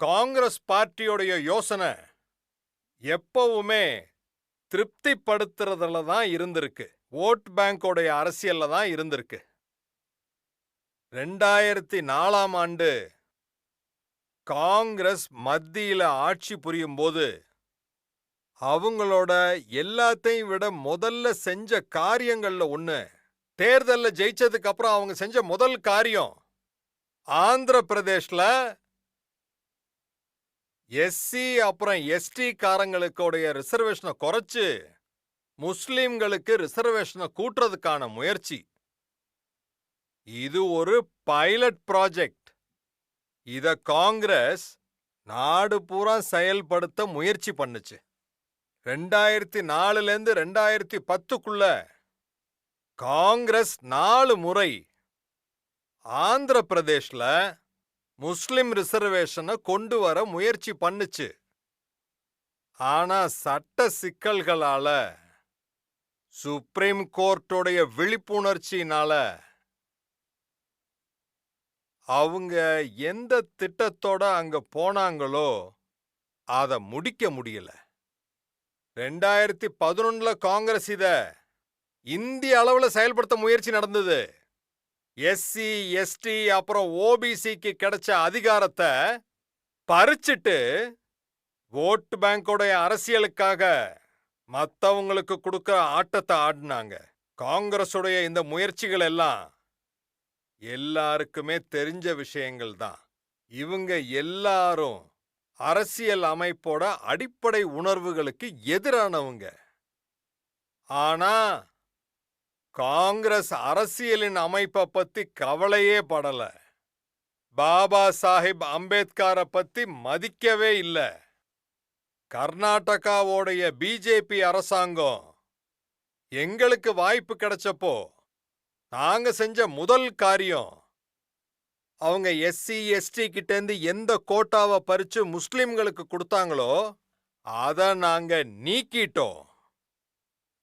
காங்கிரஸ் பார்ட்டியோடைய யோசனை எப்பவுமே திருப்திப்படுத்துறதுல தான் இருந்திருக்கு. ஓட் பேங்கோடைய அரசியல்ல தான் இருந்திருக்கு. ரெண்டாயிரத்தி நாலாம் ஆண்டு காங்கிரஸ் மத்தியில ஆட்சி புரியும் போது அவங்களோட எல்லாத்தையும் விட முதல்ல செஞ்ச காரியங்கள்ல ஒன்று தேர்தல்ல ஜெயிச்சதுக்கு அப்புறம் அவங்க செஞ்ச முதல் காரியம் ஆந்திர பிரதேஷ்ல எஸ்சி அப்புறம் எஸ்டி காரங்களுக்குடைய ரிசர்வேஷனை குறைச்சு முஸ்லிம்களுக்கு ரிசர்வேஷனை கூட்டுறதுக்கான முயற்சி. இது ஒரு பைலட் ப்ராஜெக்ட் இத காங்கிரஸ் நாடு பூரா செயல்படுத்த முயற்சி பண்ணுச்சு. ரெண்டாயிரத்தி நாலுல இருந்து ரெண்டாயிரத்தி பத்துக்குள்ள காங்கிரஸ் நாலு முறை ஆந்திர பிரதேஷ்ல முஸ்லிம் ரிசர்வேஷனை கொண்டு வர முயற்சி பண்ணுச்சு. ஆனா சட்ட சிக்கல்களால சுப்ரீம் கோர்ட்டோடைய விழிப்புணர்ச்சினால அவங்க எந்த திட்டத்தோட அங்க போனாங்களோ அத முடிக்க முடியல. ரெண்டாயிரத்தி பதினொன்னுல காங்கிரஸ் இத இந்திய அளவுல செயல்படுத்த முயற்சி நடந்தது. எஸ்சி எஸ்டி அப்புறம் ஓபிசிக்கு கிடைச்ச அதிகாரத்தை பறிச்சிட்டு ஓட்டு பேங்கோடைய அரசியலுக்காக மத்தவங்களுக்கு கொடுக்குற ஆட்டத்தை ஆடினாங்க. காங்கிரஸுடைய இந்த முயற்சிகள் எல்லாம் எல்லாருக்குமே தெரிஞ்ச விஷயங்கள் தான். இவங்க எல்லாரும் அரசியல் அமைப்போட அடிப்படை உணர்வுகளுக்கு எதிரானவங்க. ஆனா காங்கிரஸ் அரசியலின் அமைப்பை பத்தி கவலையே படல. பாபா சாஹிப் அம்பேத்கரை பத்தி மதிக்கவே இல்ல. கர்நாடகாவோடைய பிஜேபி அரசாங்கம் எங்களுக்கு வாய்ப்பு கிடைச்சப்போ நாங்க செஞ்ச முதல் காரியம் அவங்க எஸ்சி எஸ்டி கிட்டேந்து எந்த கோட்டாவை பறிச்சு முஸ்லிம்களுக்கு கொடுத்தாங்களோ அத நாங்க நீக்கிட்டோம்.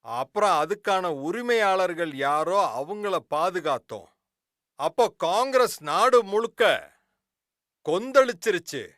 அப்புறம் அதுக்கான உரிமையாளர்கள் யாரோ அவங்கள பாதுகாத்தோம். அப்போ காங்கிரஸ் நாடு முழுக்க கொந்தளிச்சிருச்சு.